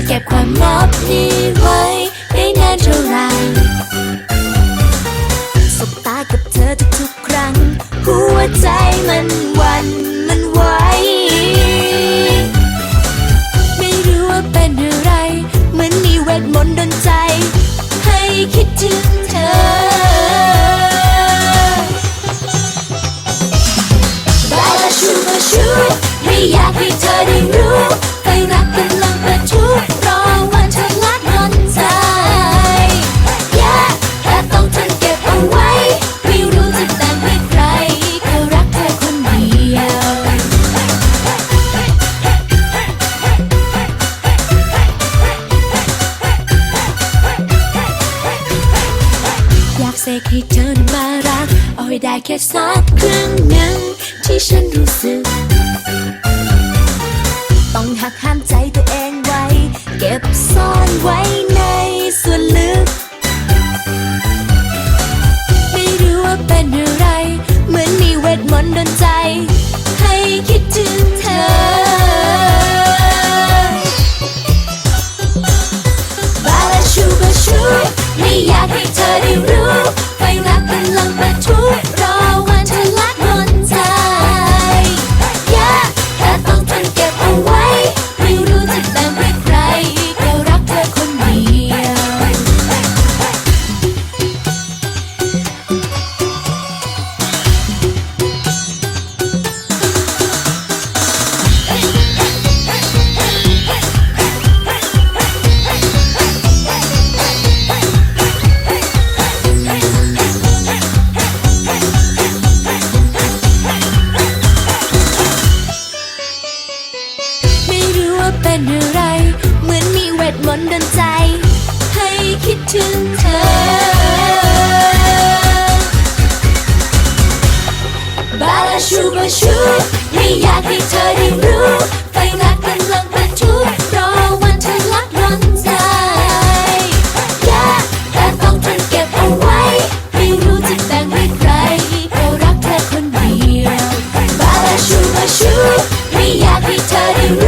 จะเก็บความลับนี้ไว้ได้นานเท่าไรสบตากับเธอทุกๆครั้ง หัวใจมันวันมันไหวไม่รู้ว่าเป็นอะไร เหมือนมีเวทมนต์ดนใจ ให้คิดถึงเธอบาลาชูมาชูไม่อยากให้เธอได้รู้ รักกำลังประทุรอวันเธอลัดนอนใจแย่แต่ต้องทนเก็บเอาไว้ ไม่รู้จะแต่งให้ใครแค่รักเธอคนเดียว อยากเสกให้เธอมารัก เอาให้ได้แค่สักครึ่งหนึ่งที่ฉันรู้สึก ต้องหักห้ามใจตัวเองไว้ เก็บซ่อนไว้ในส่วนลึก มนต์ดนใจ ให้คิดถึงเธอ บาลาชูบาชูไม่อยากให้เธอได้รู้ไฟรักกำลังประทุรอวันเธอรักร้อนใจแย่แต่ต้องทนเก็บเอาไว้ ไม่รู้จะแบ่งให้ใครเรารักเธอคนเดียวบาลาชูบาชูไม่อยากให้เธอได้รู้